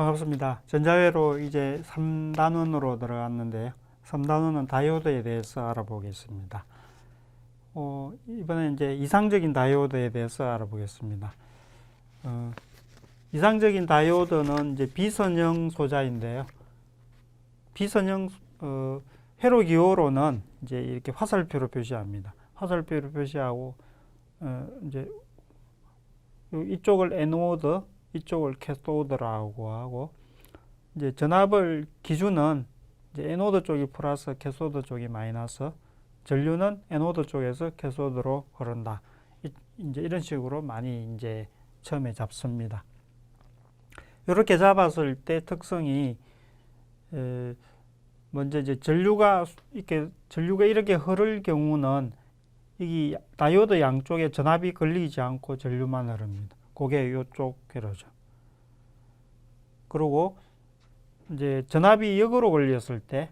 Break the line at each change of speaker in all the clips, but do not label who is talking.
반갑습니다. 전자회로 이제 3단원으로 들어갔는데요. 3단원은 다이오드에 대해서 알아보겠습니다. 어, 이번에 이제 이상적인 다이오드에 대해서 알아보겠습니다. 어, 이상적인 다이오드는 이제 비선형 소자인데요. 비선형 어, 회로 기호로는 이제 이렇게 화살표로 표시합니다. 화살표로 표시하고 어, 이제 요 이쪽을 에노드, 이쪽을 캐소드라고 하고 이제 전압을 기준은 이제 에노드 쪽이 플러스, 캐소드 쪽이 마이너스, 전류는 에노드 쪽에서 캐소드로 흐른다. 이, 이제 이런 식으로 많이 이제 처음에 잡습니다. 이렇게 잡았을 때 특성이 에, 먼저 이제 전류가 이렇게 전류가 이렇게 흐를 경우는 이 다이오드 양쪽에 전압이 걸리지 않고 전류만 흐릅니다. 그게 이쪽 회로죠. 그리고 이제 전압이 역으로 걸렸을 때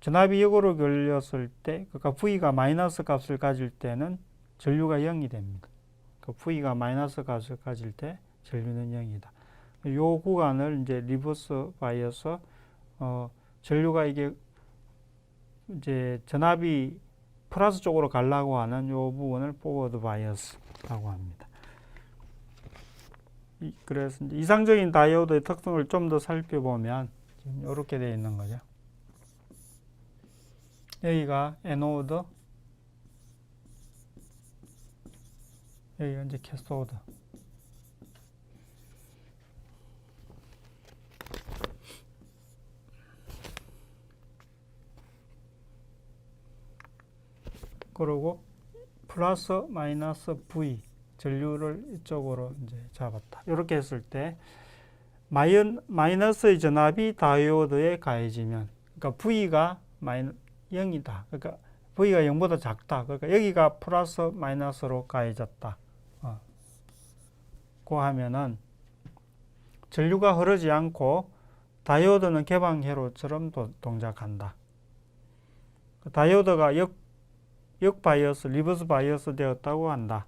전압이 역으로 걸렸을 때 그러니까 V가 마이너스 값을 가질 때는 전류가 0이 됩니다. 그 V가 마이너스 값을 가질 때 전류는 0이다. 요 구간을 이제 리버스 바이어서 어 전류가 이게 이제 전압이 플러스 쪽으로 가려고 하는 이 부분을 포워드 바이어스라고 합니다. 이, 그래서 이상적인 다이오드의 특성을 좀 더 살펴보면 이렇게 되어 있는 거죠. 여기가 에노드, 여기가 이제 캐소드. 그리고 플러스 마이너스 V 전류를 이쪽으로 이제 잡았다. 이렇게 했을 때 마이언, 마이너스의 전압이 다이오드에 가해지면 그러니까 V가 마이너 0이다. 그러니까 V가 0보다 작다. 그러니까 여기가 플러스 마이너스로 가해졌다. 어. 고 하면은 전류가 흐르지 않고 다이오드는 개방회로처럼 도- 동작한다. 그 다이오드가 역 역 바이어스, 리버스 바이어스 되었다고 한다.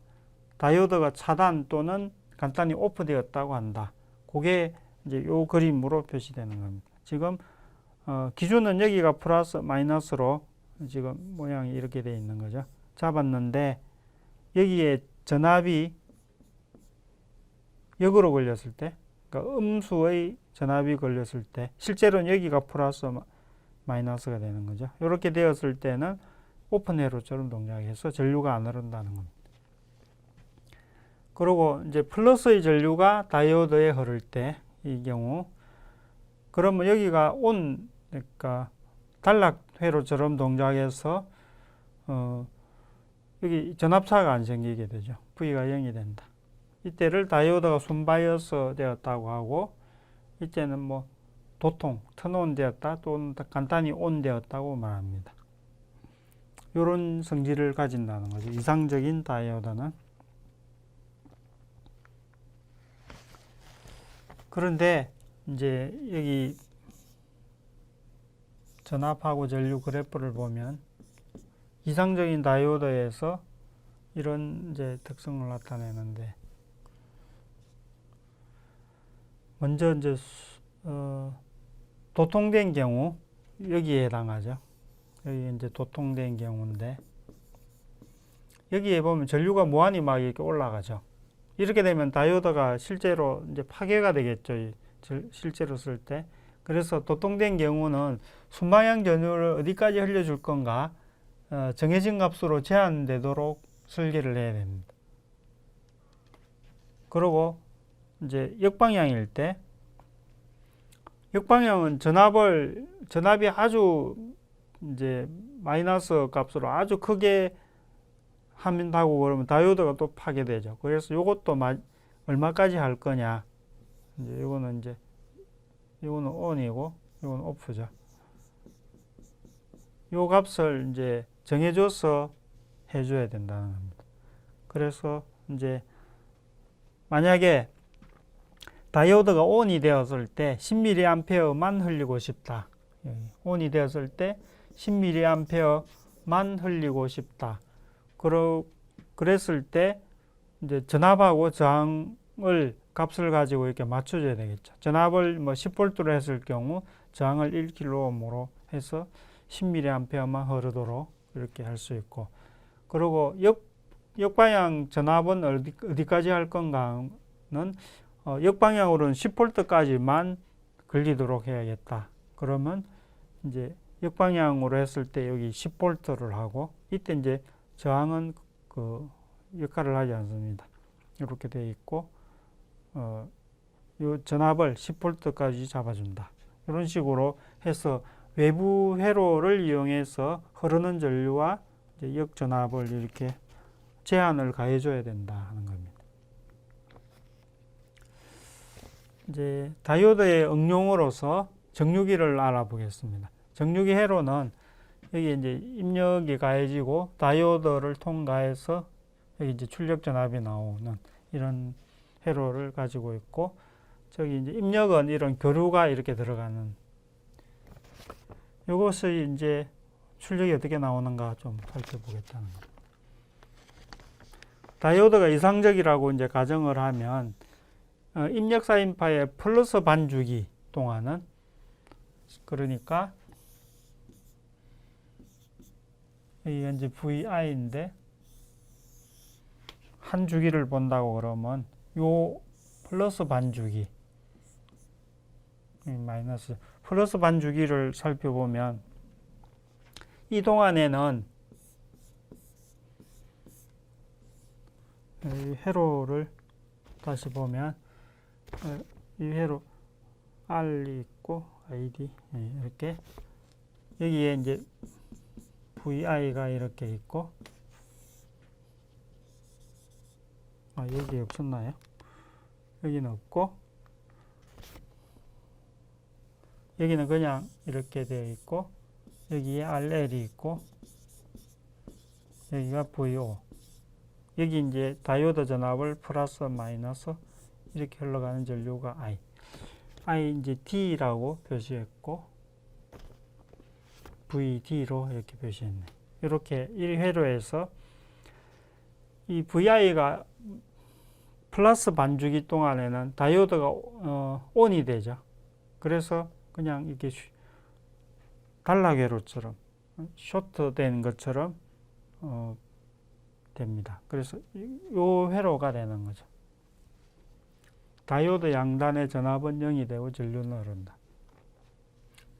다이오드가 차단 또는 간단히 오프 되었다고 한다. 그게 이제 요 그림으로 표시되는 겁니다. 지금 어, 기준은 여기가 플러스 마이너스로 지금 모양이 이렇게 되어 있는 거죠. 잡았는데 여기에 전압이 역으로 걸렸을 때, 그러니까 음수의 전압이 걸렸을 때, 실제로는 여기가 플러스 마- 마이너스가 되는 거죠. 이렇게 되었을 때는 오픈 회로처럼 동작해서 전류가 안 흐른다는 겁니다. 그리고 이제 플러스의 전류가 다이오드에 흐를 때 이 경우 그러면 여기가 온 그러니까 단락 회로처럼 동작해서 어 여기 전압차가 안 생기게 되죠. V가 0이 된다. 이때를 다이오드가 순바이어스 되었다고 하고 이때는 뭐 도통 턴온 되었다 또는 간단히 온 되었다고 말합니다. 이런 성질을 가진다는 거죠. 이상적인 다이오드는. 그런데 이제 여기 전압하고 전류 그래프를 보면 이상적인 다이오드에서 이런 이제 특성을 나타내는데 먼저 이제 수- 어, 도통된 경우 여기에 해당하죠. 여기 이제 도통된 경우인데 여기에 보면 전류가 무한히 막 이렇게 올라가죠. 이렇게 되면 다이오드가 실제로 이제 파괴가 되겠죠. 실제로 쓸 때. 그래서 도통된 경우는 순방향 전류를 어디까지 흘려줄 건가 어, 정해진 값으로 제한되도록 설계를 해야 됩니다. 그리고 이제 역방향일 때 역방향은 전압을 전압이 아주 이제 마이너스 값으로 아주 크게 한다고 그러면 다이오드가 또 파괴되죠. 그래서 이것도 마, 얼마까지 할 거냐. 이제 이거는 이제 이거는 ON이고 이거는 OFF죠. 요 값을 이제 정해줘서 해줘야 된다는 겁니다. 그래서 이제 만약에 다이오드가 ON이 되었을 때 10mA만 흘리고 싶다. 여기 ON이 되었을 때 10mA만 흘리고 싶다. 그러, 그랬을 때 이제 전압하고 저항을 값을 가지고 이렇게 맞춰줘야 되겠죠. 전압을 뭐 10V로 했을 경우 저항을 1kΩ으로 해서 10mA만 흐르도록 이렇게 할 수 있고 그리고 역, 역방향 전압은 어디, 어디까지 할 건가는 어, 역방향으로는 10V까지만 걸리도록 해야겠다. 그러면 이제 역방향으로 했을 때 여기 10V를 하고 이때 이제 저항은 그 역할을 하지 않습니다. 이렇게 되어 있고 어, 요 전압을 10V까지 잡아준다. 이런 식으로 해서 외부 회로를 이용해서 흐르는 전류와 역전압을 이렇게 제한을 가해줘야 된다 하는 겁니다. 이제 다이오드의 응용으로서 정류기를 알아보겠습니다. 정류기 회로는 여기 이제 입력이 가해지고 다이오드를 통과해서 여기 이제 출력 전압이 나오는 이런 회로를 가지고 있고 저기 이제 입력은 이런 교류가 이렇게 들어가는 이것이 이제 출력이 어떻게 나오는가 좀 살펴보겠다는 겁니다. 다이오드가 이상적이라고 이제 가정을 하면 어, 입력 사인파의 플러스 반주기 동안은 그러니까 이게 이제 VI인데 한 주기를 본다고 그러면 요 플러스 반 주기 이 마이너스 플러스 반 주기를 살펴보면 이 동안에는 이 회로를 다시 보면 어, 이 회로 R이 있고 ID 예, 이렇게 여기에 이제 VI가 이렇게 있고 아 여기 없었나요? 여기는 없고 여기는 그냥 이렇게 되어 있고 여기에 RL이 있고 여기가 VO 여기 이제 다이오드 전압을 플러스 마이너스 이렇게 흘러가는 전류가 I I 이제 D라고 표시했고 VD로 이렇게 표시했네. 이렇게 1회로에서 이 VI가 플러스 반주기 동안에는 다이오드가 어, ON이 되죠. 그래서 그냥 이게 단락회로처럼 쇼트된 것처럼 어, 됩니다. 그래서 이 회로가 되는 거죠. 다이오드 양단의 전압은 0이 되고 전류는 흐른다.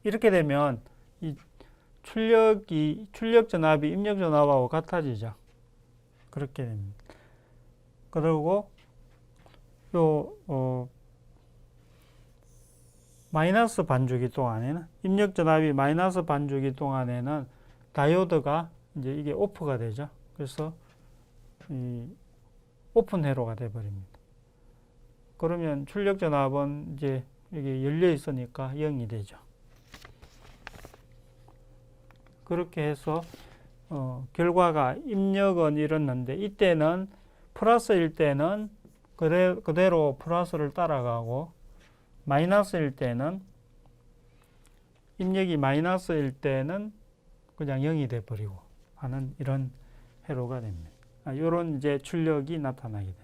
이렇게 되면 이 출력이 출력 전압이 입력 전압하고 같아지죠. 그렇게 됩니다. 그리고 요 어, 마이너스 반주기 동안에는 입력 전압이 마이너스 반주기 동안에는 다이오드가 이제 이게 오프가 되죠. 그래서 이 오픈 회로가 돼 버립니다. 그러면 출력 전압은 이제 여기 열려 있으니까 0이 되죠. 그렇게 해서 어, 결과가 입력은 이렇는데 이때는 플러스일 때는 그대, 그대로 플러스를 따라가고 마이너스일 때는 입력이 마이너스일 때는 그냥 0이 돼 버리고 하는 이런 회로가 됩니다. 아, 이런 이제 출력이 나타나게 됩니다.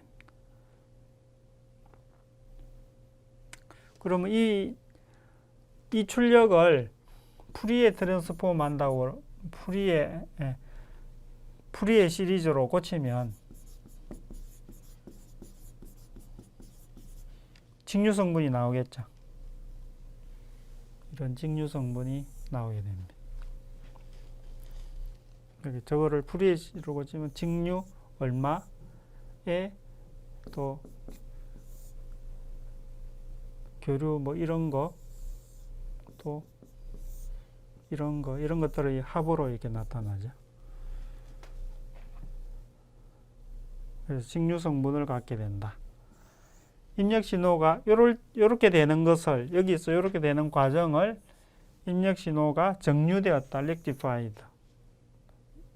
그러면 이, 이 출력을 프리에 트랜스폼 한다고 프리에 예, 프리에 시리즈로 고치면 직류 성분이 나오겠죠. 이런 직류 성분이 나오게 됩니다. 여기 저거를 프리로 고치면 직류 얼마에 또 교류 뭐 이런 거 또 이런 거 이런 것들의 합으로 이렇게 나타나죠. 그래서 직류 성분을 갖게 된다. 입력 신호가 요럴, 요렇게 되는 것을 여기서 요렇게 되는 과정을 입력 신호가 정류되었다. rectified.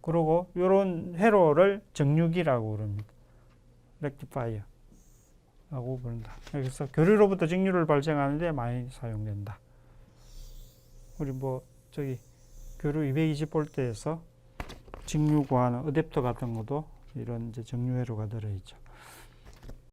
그리고 요런 회로를 정류기라고 그럽니다. rectifier. 라고 부른다. 여기서 교류로부터 직류를 발생하는데 많이 사용된다. 우리 뭐 저기 교류 220V에서 직류 구하는 어댑터 같은 것도 이런 이제 정류회로가 들어있죠.